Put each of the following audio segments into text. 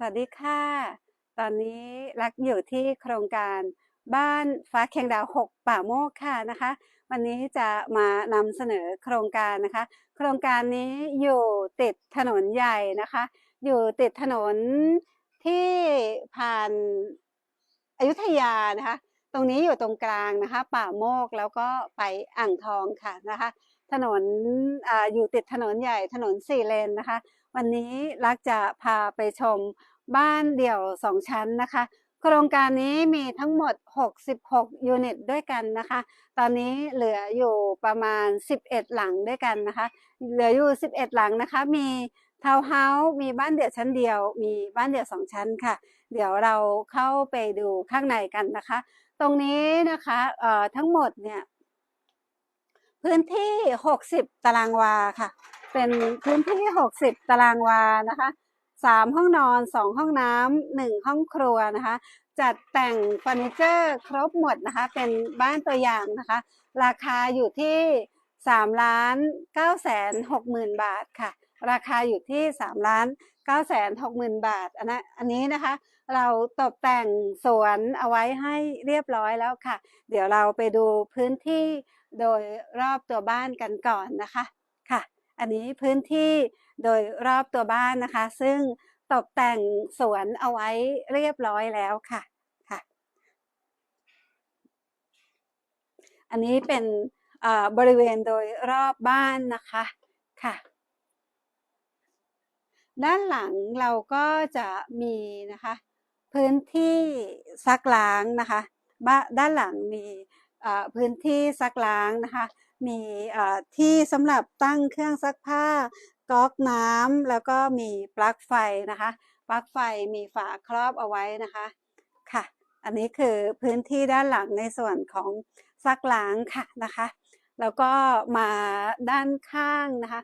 สวัสดีค่ะ ตอนนี้รักอยู่ที่โครงการบ้านฟ้าเคียงดาว 6 ป่าโมกค่ะนะคะ วันนี้จะมานำเสนอโครงการนะคะ โครงการนี้อยู่ติดถนนใหญ่นะคะ อยู่ติดถนนที่ผ่านอายุธยานะคะ ตรงนี้อยู่ตรงกลางนะคะ ป่าโมกแล้วก็ไปอ่างทองค่ะนะคะ ถนนอาอยู่ติดถนนใหญ่ถนนสี่เลนนะคะ วันนี้รักจะพาไปชม บ้านเดี่ยวสองชั้นนะคะ โครงการนี้มีทั้งหมด 66 ยูนิตด้วยกันนะคะ ตอนนี้เหลืออยู่ประมาณ 11 หลังด้วยกันนะคะ เหลืออยู่ 11 หลังนะคะ มีทาวน์เฮาส์มีบ้านเดี่ยวชั้นเดียว มีบ้านเดี่ยวสองชั้นค่ะ เดี๋ยวเราเข้าไปดูข้างในกันนะคะ ตรงนี้นะคะเอ่อทั้งหมดเนี่ยพื้นที่ 60 ตารางวาค่ะ เป็นพื้นที่ 60 ตารางวานะคะ สามห้องนอนสองห้องน้ำหนึ่งห้องครัวนะคะ จัดแต่งเฟอร์นิเจอร์ครบหมดนะคะ เป็นบ้านตัวอย่างนะคะ ราคาอยู่ที่3ล้าน9แสน6หมื่นบาทค่ะ ราคาอยู่ที่3ล้าน9แสน6หมื่นบาทอันนั้นอันนี้นะคะ เราตกแต่งสวนเอาไว้ให้เรียบร้อยแล้วค่ะ เดี๋ยวเราไปดูพื้นที่โดยรอบตัวบ้านกันก่อนนะคะค่ะ อันนี้พื้นที่ โดยรอบตัวบ้านนะคะ ซึ่งตกแต่งสวนเอาไว้เรียบร้อยแล้วค่ะค่ะ อันนี้เป็นบริเวณโดยรอบบ้านนะคะค่ะ ด้านหลังเราก็จะมีนะคะ พื้นที่ซักล้างนะคะบ้าด้านหลังมีพื้นที่ซักล้างนะคะ มีที่สำหรับตั้งเครื่องซักผ้า ก๊อกน้ำแล้วก็มีปลั๊กไฟนะคะ ปลั๊กไฟมีฝาครอบเอาไว้นะคะค่ะ อันนี้คือพื้นที่ด้านหลังในส่วนของซักล้างค่ะนะคะ แล้วก็มาด้านข้างนะคะ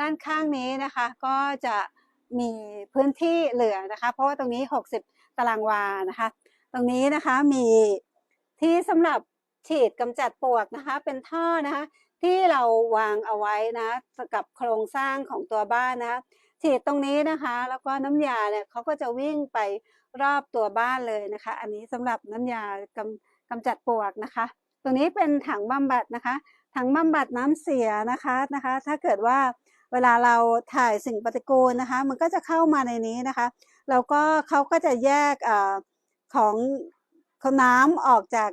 ด้านข้างนี้นะคะก็จะมีพื้นที่เหลือนะคะ เพราะว่าตรงนี้ 60 ตารางวานะคะ ตรงนี้นะคะมีที่สำหรับฉีดกำจัดปวกนะคะ เป็นท่อนะคะ ที่เราวางเอาไว้นะกับโครงสร้างของตัวบ้านนะคะฉีดตรงนี้นะคะ แล้วก็น้ำยาเนี่ยเขาก็จะวิ่งไปรอบตัวบ้านเลยนะคะ อันนี้สำหรับน้ำยากำกำจัดปลวกนะคะ ตรงนี้เป็นถังบำบัดนะคะ ถังบำบัดน้ำเสียนะคะนะคะ ถ้าเกิดว่าเวลาเราถ่ายสิ่งปฏิกูลนะคะ มันก็จะเข้ามาในนี้นะคะ แล้วก็เขาก็จะแยกอของ เขาน้ำออกจาก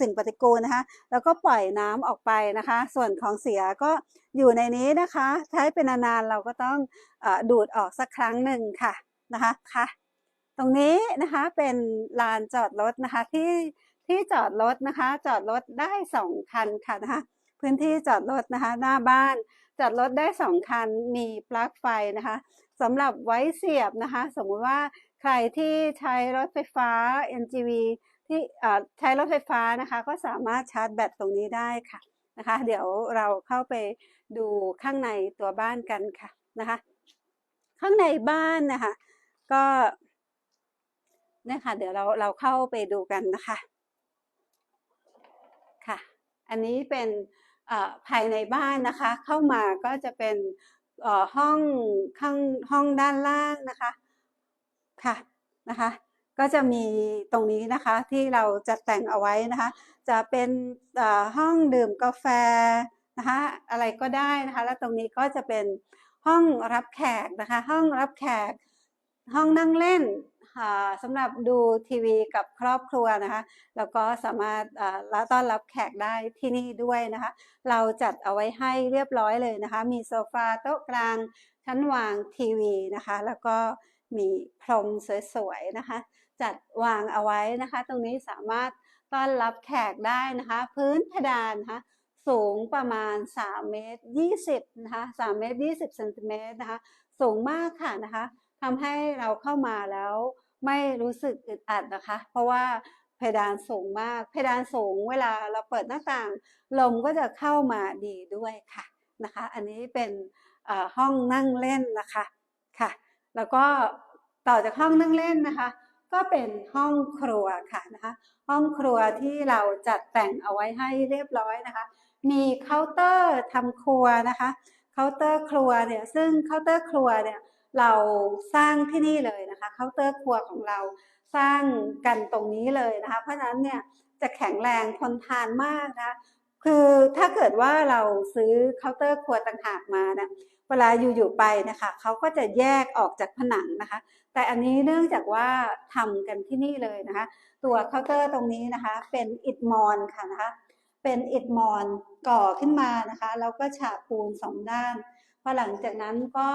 สิ่งปฏิกูลนะคะ แล้วก็ปล่อยน้ำออกไปนะคะ ส่วนของเสียก็อยู่ในนี้นะคะ ใช้เป็นนานๆเราก็ต้องออดูดออกสักครั้งหนึ่งค่ะนะคะค่ะ ตรงนี้นะคะเป็นลานจอดรถนะคะที่ที่จอดรถนะคะ จอดรถได้สองคันค่ะนะคะ พื้นที่จอดรถนะคะ หน้าบ้านจอดรถได้สองคันมีปลั๊กไฟนะคะสำหรับไว้เสียบนะคะ สมมุติว่าใครที่ใช้รถไฟฟ้า NGV ที่ใช้รถไฟฟ้านะคะ ก็สามารถชาร์จแบตตรงนี้ได้ค่ะนะคะ เดี๋ยวเราเข้าไปดูข้างในตัวบ้านกันค่ะนะคะ ข้างในบ้านนะคะ ก็เนี่ยค่ะ เดี๋ยวเราเราเข้าไปดูกันนะคะค่ะ อันนี้เป็นภายในบ้านนะคะ เข้ามาก็จะเป็นห้องข้างห้องด้านล่างนะคะค่ะนะคะ ก็จะมีตรงนี้นะคะที่เราจัดแต่งเอาไว้นะคะ จะเป็นห้องดื่มกาแฟนะคะอะไรก็ได้นะคะ แล้วตรงนี้ก็จะเป็นห้องรับแขกนะคะ ห้องรับแขก ห้องนั่งเล่นสำหรับดูทีวีกับครอบครัวนะคะ แล้วก็สามารถรับต้อนรับแขกได้ที่นี่ด้วยนะคะ เราจัดเอาไว้ให้เรียบร้อยเลยนะคะ มีโซฟาโต๊ะกลางชั้นวางทีวีนะคะ แล้วก็มีพรมสวยๆนะคะ จัดวางเอาไว้นะคะ ตรงนี้สามารถต้อนรับแขกได้นะคะ พื้นเพดานนะคะสูงประมาณ3เมตร20นะคะ3เมตร20เซนติเมตรนะคะ สูงมากค่ะนะคะทำให้เราเข้ามาแล้วไม่รู้สึกอึดอัดนะคะ เพราะว่าเพดานสูงมาก เพดานสูงเวลาเราเปิดหน้าต่าง ลมก็จะเข้ามาดีด้วยค่ะนะคะ อันนี้เป็นห้องนั่งเล่นนะคะค่ะ แล้วก็ต่อจากห้องนั่งเล่นนะคะ ก็เป็นห้องครัวค่ะนะคะห้องครัวที่เราจัดแต่งเอาไว้ให้เรียบร้อยนะคะ มีเคาน์เตอร์ทำครัวนะคะเคาน์เตอร์ครัวเนี่ยซึ่งเคาน์เตอร์ครัวเนี่ยเราสร้างที่นี่เลยนะคะเคาน์เตอร์ครัวของเราสร้างกันตรงนี้เลยนะคะ เพราะฉะนั้นเนี่ยจะแข็งแรงทนทานมากนะ คือถ้าเกิดว่าเราซื้อเคาน์เตอร์ครัวต่างหากมาเนี่ยเวลาอยู่ๆไปนะคะเขาก็จะแยกออกจากผนังนะคะ แต่อันนี้เนื่องจากว่าทำกันที่นี่เลยนะคะ ตัวเคาน์เตอร์ตรงนี้นะคะ เป็นอิฐมอนค่ะนะคะ เป็นอิฐมอนก่อขึ้นมานะคะแล้วก็ฉาบปูนสองด้านพอหลังจากนั้นก็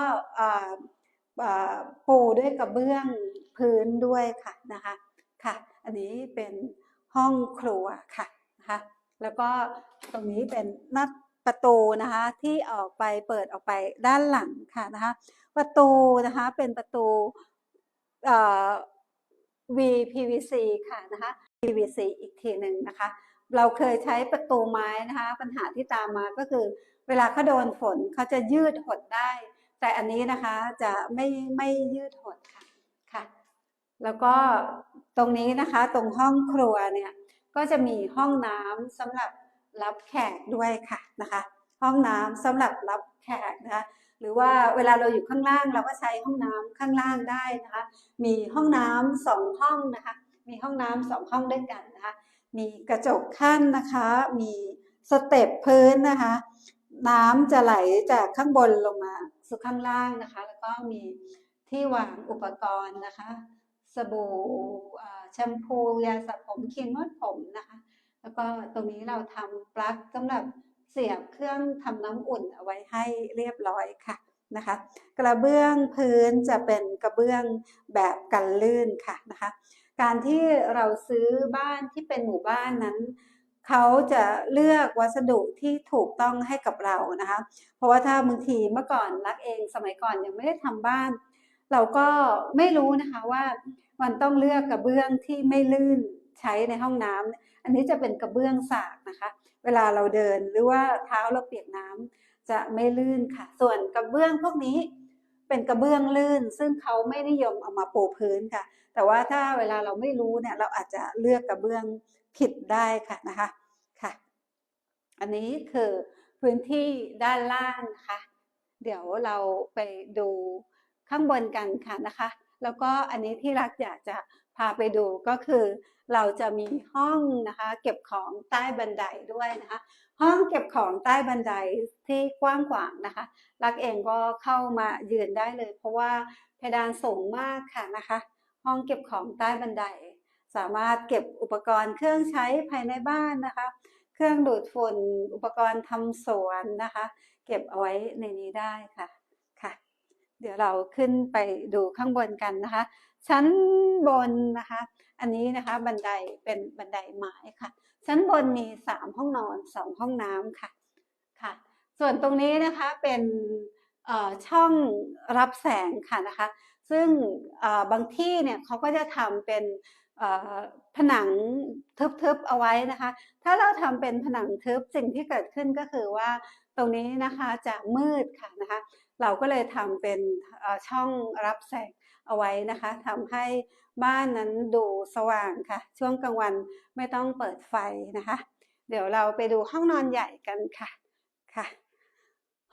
ปูด้วยกระเบื้องพื้นด้วยค่ะนะคะค่ะ อันนี้เป็นห้องครัวค่ะนะคะ แล้วก็ตรงนี้เป็นหน้าประตูนะคะที่ออกไปเปิดออกไปด้านหลังค่ะนะคะประตูนะคะเป็นประตูเอ่อ VPVC ค่ะนะคะ PVC อีกทีหนึ่งนะคะ เราเคยใช้ประตูไม้นะคะ ปัญหาที่ตามมาก็คือ เวลาเขาโดนฝนเขาจะยืดหดได้ แต่อันนี้นะคะจะไม่ไม่ยืดหดค่ะค่ะ แล้วก็ตรงนี้นะคะตรงห้องครัวเนี่ย ก็จะมีห้องน้ำสำหรับรับแขกด้วยค่ะนะคะ ห้องน้ำสำหรับรับแขกนะคะหรือว่าเวลาเราอยู่ข้างล่างเราก็ใช้ห้องน้ำข้างล่างได้นะคะ มีห้องน้ำสองห้องนะคะ มีห้องน้ำสองห้องด้วยกันนะคะ มีกระจกขั้นนะคะ มีสเต็ปพื้นนะคะ น้ำจะไหลจากข้างบนลงมาสู่ข้างล่างนะคะ แล้วก็มีที่วางอุปกรณ์นะคะ สบู่แชมพูยาสระผมครีมนวดผมนะคะ แล้วก็ตรงนี้เราทำปลั๊กสำหรับเสียบเครื่องทำน้ำอุ่นเอาไว้ให้เรียบร้อยค่ะนะคะ กระเบื้องพื้นจะเป็นกระเบื้องแบบกันลื่นค่ะนะคะ การที่เราซื้อบ้านที่เป็นหมู่บ้านนั้นเขาจะเลือกวัสดุที่ถูกต้องให้กับเรานะคะ เพราะว่าถ้าบางทีเมื่อก่อนรักเองสมัยก่อนยังไม่ได้ทำบ้าน เราก็ไม่รู้นะคะว่ามันต้องเลือกกระเบื้องที่ไม่ลื่นใช้ในห้องน้ำอันนี้จะเป็นกระเบื้องสากนะคะ เวลาเราเดินหรือว่าเท้าเราเปียกน้ำจะไม่ลื่นค่ะ ส่วนกระเบื้องพวกนี้เป็นกระเบื้องลื่น ซึ่งเขาไม่นิยมเอามาปูพื้นค่ะ แต่ว่าถ้าเวลาเราไม่รู้เนี่ยเราอาจจะเลือกกระเบื้องผิดได้ค่ะนะคะค่ะ อันนี้คือพื้นที่ด้านล่างนะคะ เดี๋ยวเราไปดู ข้างบนกันค่ะนะคะ แล้วก็อันนี้ที่รักอยากจะพาไปดูก็คือ เราจะมีห้องนะคะ เก็บของใต้บันไดด้วยนะคะ ห้องเก็บของใต้บันไดที่กว้างขวางนะคะ รักเองก็เข้ามายืนได้เลย เพราะว่าเพดานสูงมากค่ะนะคะ ห้องเก็บของใต้บันได สามารถเก็บอุปกรณ์เครื่องใช้ภายในบ้านนะคะ เครื่องดูดฝุ่นอุปกรณ์ทำสวนนะคะ เก็บเอาไว้ในนี้ได้ค่ะค่ะ เดี๋ยวเราขึ้นไปดูข้างบนกันนะคะ ชั้นบนนะคะ อันนี้นะคะบันไดเป็นบันไดไม้ค่ะ ชั้นบนมีสามห้องนอนสองห้องน้ำค่ะค่ะ ส่วนตรงนี้นะคะเป็นเอ่อช่องรับแสงค่ะนะคะ ซึ่งเอ่อบางที่เนี่ยเขาก็จะทำเป็นเอ่อผนังทึบๆเอาไว้นะคะ ถ้าเราทำเป็นผนังทึบสิ่งที่เกิดขึ้นก็คือว่าตรงนี้นะคะจะมืดค่ะนะคะ เราก็เลยทำเป็นช่องรับแสงเอาไว้นะคะทำให้บ้านนั้นดูสว่างค่ะ ช่วงกลางวันไม่ต้องเปิดไฟนะคะ เดี๋ยวเราไปดูห้องนอนใหญ่กันค่ะค่ะ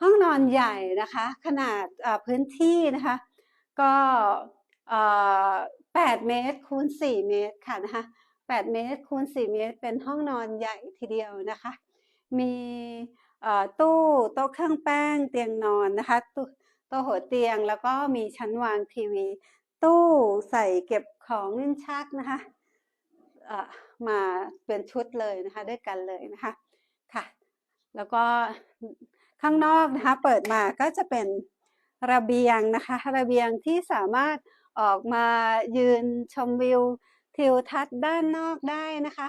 ห้องนอนใหญ่นะคะ ขนาดพื้นที่นะคะ ก็8เมตรคูณ4เมตรค่ะนะคะ8เมตรคูณ4เมตร เป็นห้องนอนใหญ่ทีเดียวนะคะ มี ตู้โต๊ะเครื่องแป้งเตียงนอนนะคะตู้โต๊ะหัวเตียงแล้วก็มีชั้นวางทีวี ตู้ใส่เก็บของลิ้นชักนะคะเออมาเป็นชุดเลยนะคะด้วยกันเลยนะคะค่ะ แล้วก็ข้างนอกนะคะเปิดมาก็จะเป็นระเบียงนะคะระเบียงที่สามารถออกมายืนชมวิวทิวทัศน์ด้านนอกได้นะคะ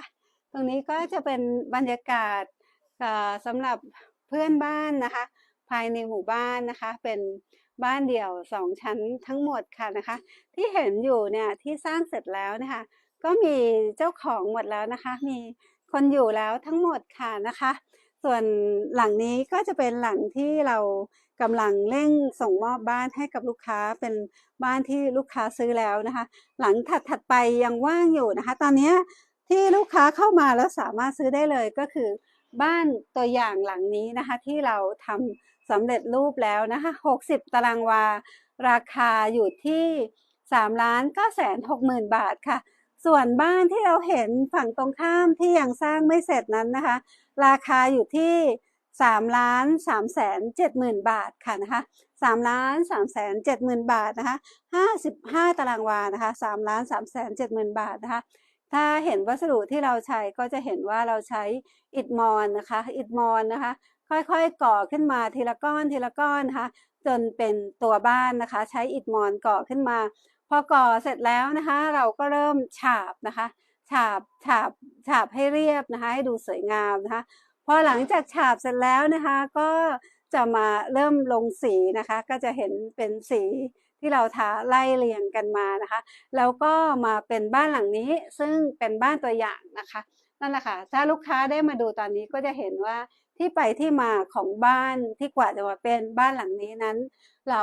ตรงนี้ก็จะเป็นบรรยากาศ สำหรับเพื่อนบ้านนะคะ ภายในหมู่บ้านนะคะ เป็นบ้านเดี่ยวสองชั้นทั้งหมดค่ะนะคะ ที่เห็นอยู่เนี่ยที่สร้างเสร็จแล้วนะคะก็มีเจ้าของหมดแล้วนะคะ มีคนอยู่แล้วทั้งหมดค่ะนะคะ ส่วนหลังนี้ก็จะเป็นหลังที่เรากำลังเร่งส่งมอบบ้านให้กับลูกค้าเป็นบ้านที่ลูกค้าซื้อแล้วนะคะ หลังถัดถัดไปยังว่างอยู่นะคะ ตอนนี้ที่ลูกค้าเข้ามาแล้วสามารถซื้อได้เลยก็คือ บ้านตัวอย่างหลังนี้นะคะที่เราทำสำเร็จรูปแล้วนะคะ60 ตารางวา ราคาอยู่ที่3ล้าน9แสน6หมื่นบาทค่ะ ส่วนบ้านที่เราเห็นฝั่งตรงข้ามที่ยังสร้างไม่เสร็จนั้นนะคะ ราคาอยู่ที่3ล้าน3แสน7หมื่นบาทค่ะนะคะ3ล้าน3แสน7หมื่นบาทนะคะ55 ตารางวานะคะ3ล้าน3แสน7หมื่นบาทนะคะ ถ้าเห็นวัสดุที่เราใช้ก็จะเห็นว่าเราใช้อิฐมอนนะคะอิฐมอนนะคะ ค่อยๆก่อขึ้นมาทีละก้อนทีละก้อนนะคะจนเป็นตัวบ้านนะคะ ใช้อิฐมอนก่อขึ้นมา พอก่อเสร็จแล้วนะคะ เราก็เริ่มฉาบนะคะฉาบฉาบฉาบให้เรียบนะคะ ให้ดูสวยงามนะคะพอหลังจากฉาบเสร็จแล้วนะคะ ก็จะมาเริ่มลงสีนะคะ ก็จะเห็นเป็นสี ที่เราทาไล่เรียงกันมานะคะ แล้วก็มาเป็นบ้านหลังนี้ซึ่งเป็นบ้านตัวอย่างนะคะนั่นแหละค่ะถ้าลูกค้าได้มาดูตอนนี้ก็จะเห็นว่าที่ไปที่มาของบ้านที่กว่าจะมาเป็นบ้านหลังนี้นั้น เรา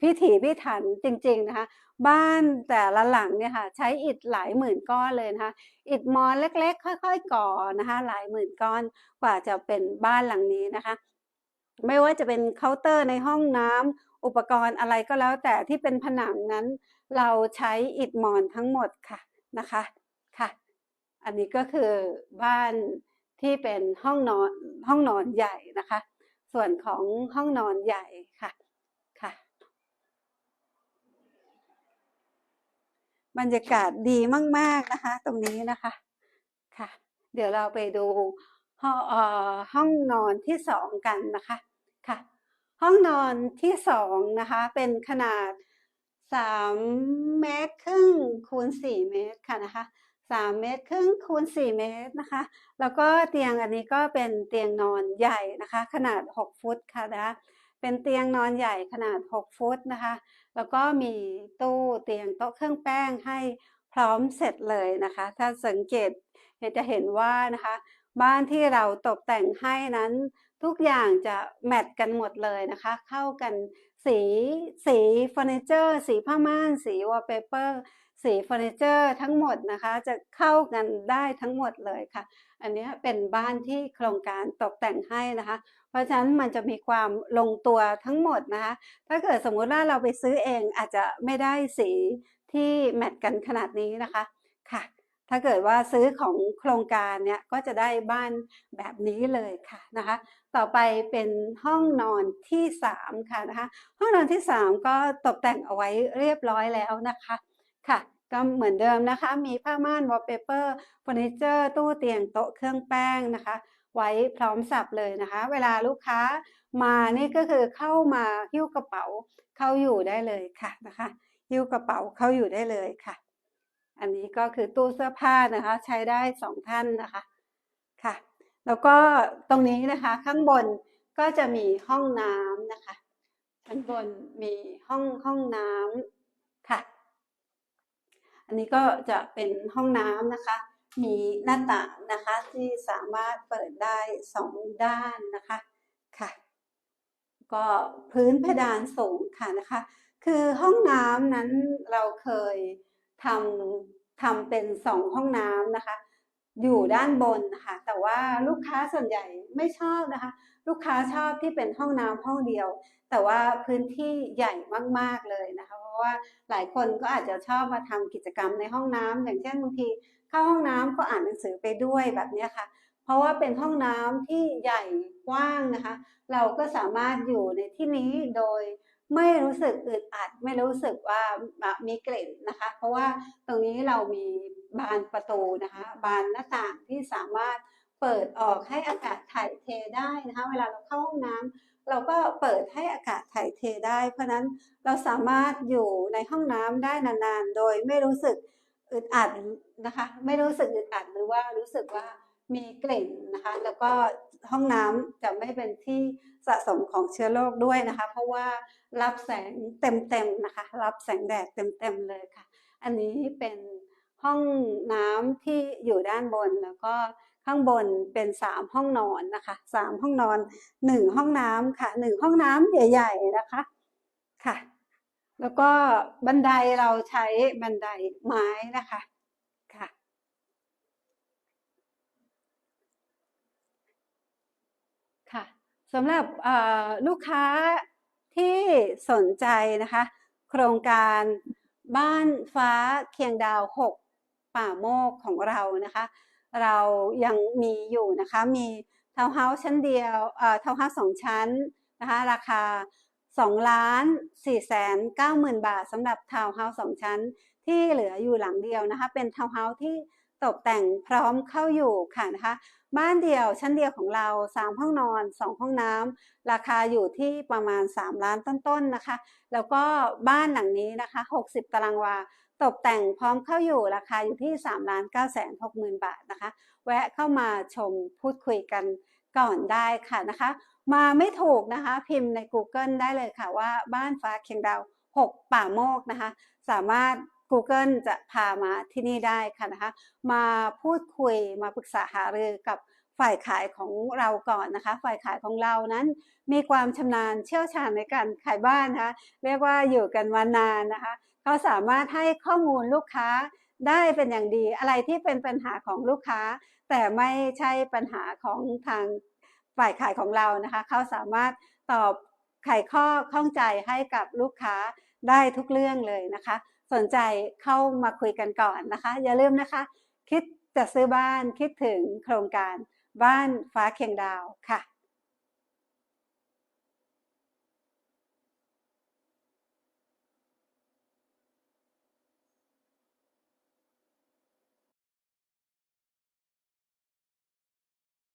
พิถีพิถันจริงๆนะคะบ้านแต่ละหลังเนี่ยค่ะใช้อิฐหลายหมื่นก้อนเลยนะคะอิฐมอนเล็กๆ ค่อย ๆ ก่อนะคะหลายหมื่นก้อนกว่าจะเป็นบ้านหลังนี้นะคะ ไม่ว่าจะเป็นเคาน์เตอร์ในห้องน้ำ อุปกรณ์อะไรก็แล้วแต่ที่เป็นผนังนั้น เราใช้อิฐมอนทั้งหมดค่ะนะคะค่ะ อันนี้ก็คือบ้านที่เป็นห้องนอนห้องนอนใหญ่นะคะ ส่วนของห้องนอนใหญ่ค่ะค่ะ บรรยากาศดีมาก ๆนะคะ ตรงนี้นะคะค่ะ เดี๋ยวเราไปดูห้องเอ่อห้องนอนที่สองกันนะคะค่ะ ห้องนอนที่สองนะคะเป็นขนาดสามเมตรครึ่งคูณสี่เมตรค่ะนะคะสามเมตรครึ่งคูณสี่เมตรนะคะ แล้วก็เตียงอันนี้ก็เป็นเตียงนอนใหญ่นะคะ ขนาดหกฟุตค่ะนะคะเป็นเตียงนอนใหญ่ขนาดหกฟุตนะคะ แล้วก็มีตู้เตียงโต๊ะเครื่องแป้งให้พร้อมเสร็จเลยนะคะ ถ้าสังเกตจะเห็นว่านะคะ บ้านที่เราตกแต่งให้นั้น ทุกอย่างจะแมทกันหมดเลยนะคะ เข้ากันสีสีเฟอร์นิเจอร์ สีผ้าม่าน สีวอลเปเปอร์สีเฟอร์นิเจอร์ทั้งหมดนะคะ จะเข้ากันได้ทั้งหมดเลยค่ะ อันนี้เป็นบ้านที่โครงการตกแต่งให้นะคะ เพราะฉะนั้นมันจะมีความลงตัวทั้งหมดนะคะ ถ้าเกิดสมมุติว่าเราไปซื้อเองอาจจะไม่ได้สีที่แมทกันขนาดนี้นะคะค่ะ ถ้าเกิดว่าซื้อของโครงการเนี่ยก็จะได้บ้านแบบนี้เลยค่ะนะคะ ต่อไปเป็นห้องนอนที่3ค่ะนะคะ ห้องนอนที่ 3 ก็ตกแต่งเอาไว้เรียบร้อยแล้วนะคะค่ะ ก็เหมือนเดิมนะคะ มีผ้าม่านวอลเปเปอร์เฟอร์นิเจอร์ตู้เตียงโต๊ะเครื่องแป้งนะคะ ไว้พร้อมสับเลยนะคะ เวลาลูกค้ามานี่ก็คือเข้ามาหิ้วกระเป๋าเข้าอยู่ได้เลยค่ะนะคะหิ้วกระเป๋าเข้าอยู่ได้เลยค่ะ อันนี้ก็คือตู้เสื้อผ้านะคะ ใช้ได้สองท่านนะคะค่ะ แล้วก็ตรงนี้นะคะข้างบนก็จะมีห้องน้ำนะคะข้างบนมีห้องห้องน้ำค่ะ อันนี้ก็จะเป็นห้องน้ำนะคะ มีหน้าต่างนะคะที่สามารถเปิดได้สองด้านนะคะค่ะ ก็พื้นเพดานสูงค่ะนะคะ คือห้องน้ำนั้นเราเคย ทำทำเป็นสองห้องน้ำนะคะ อยู่ด้านบนนะคะแต่ว่าลูกค้าส่วนใหญ่ไม่ชอบนะคะ ลูกค้าชอบที่เป็นห้องน้ำห้องเดียว แต่ว่าพื้นที่ใหญ่มากๆเลยนะคะ เพราะว่าหลายคนก็อาจจะชอบมาทำกิจกรรมในห้องน้ำอย่างเช่นบางทีเข้าห้องน้ำก็อ่านหนังสือไปด้วยแบบนี้ค่ะเพราะว่าเป็นห้องน้ำที่ใหญ่กว้างนะคะ เราก็สามารถอยู่ในที่นี้โดย ไม่รู้สึกอึดอัด ไม่รู้สึกว่ามีกลิ่นนะคะ เพราะว่าตรงนี้เรามีบานประตูนะคะ บานหน้าต่างที่สามารถเปิดออกให้อากาศถ่ายเทได้นะคะ เวลาเราเข้าห้องน้ำเราก็เปิดให้อากาศถ่ายเทได้ เพราะนั้นเราสามารถอยู่ในห้องน้ำได้นานๆ โดยไม่รู้สึกอึดอัดนะคะ ไม่รู้สึกอึดอัดหรือว่ารู้สึกว่า มีกลิ่นนะคะ แล้วก็ห้องน้ำจะไม่เป็นที่สะสมของเชื้อโรคด้วยนะคะ เพราะว่ารับแสงเต็มๆนะคะ รับแสงแดดเต็มๆเลยค่ะ อันนี้เป็นห้องน้ำที่อยู่ด้านบนแล้วก็ข้างบนเป็นสามห้องนอนนะคะสามห้องนอนหนึ่งห้องน้ำค่ะหนึ่งห้องน้ำใหญ่ ๆนะคะค่ะ แล้วก็บันไดเราใช้บันไดไม้นะคะค่ะ ค่ะ สำหรับลูกค้าที่สนใจนะคะ โครงการบ้านฟ้าเคียงดาว 6 ป่าโมกของเรานะคะ เรายังมีอยู่นะคะ มีทาวน์เฮาส์ชั้นเดียวเทาวน์เฮาส์สองชั้นนะคะ ราคา2ล้าน4แสน9หมื่นบาทสำหรับทาวน์เฮาส์สองชั้นที่เหลืออยู่หลังเดียวนะคะ เป็นทาวน์เฮาส์ที่ตกแต่งพร้อมเข้าอยู่ค่ะนะคะ บ้านเดี่ยวชั้นเดียวของเรา 3 ห้องนอน 2 ห้องน้ำราคาอยู่ที่ประมาณ 3 ล้านต้นๆนะคะ แล้วก็บ้านหลังนี้นะคะ 60 ตารางวา ตกแต่งพร้อมเข้าอยู่ราคาอยู่ที่ 3 ล้าน9แสน6หมื่นบาทนะคะ แวะเข้ามาชมพูดคุยกันก่อนได้ค่ะนะคะ มาไม่ถูกนะคะ พิมพ์ใน Google ได้เลยค่ะว่าบ้านฟ้าเคียงดาว 6 ป่าโมกนะคะ สามารถ Google จะพามาที่นี่ได้ค่ะนะคะ มาพูดคุยมาปรึกษาหารือกับฝ่ายขายของเราก่อนนะคะ ฝ่ายขายของเรานั้นมีความชำนาญเชี่ยวชาญในการขายบ้านนะคะเรียกว่าอยู่กันมานานนะคะ เขาสามารถให้ข้อมูลลูกค้าได้เป็นอย่างดี อะไรที่เป็นปัญหาของลูกค้า แต่ไม่ใช่ปัญหาของทางฝ่ายขายของเรานะคะ เขาสามารถตอบไขข้อข้องใจให้กับลูกค้าได้ทุกเรื่องเลยนะคะ สนใจเข้ามาคุยกันก่อนนะคะ อย่าลืมนะคะ คิดจะซื้อบ้านคิดถึงโครงการบ้านฟ้าเคียงดาวค่ะ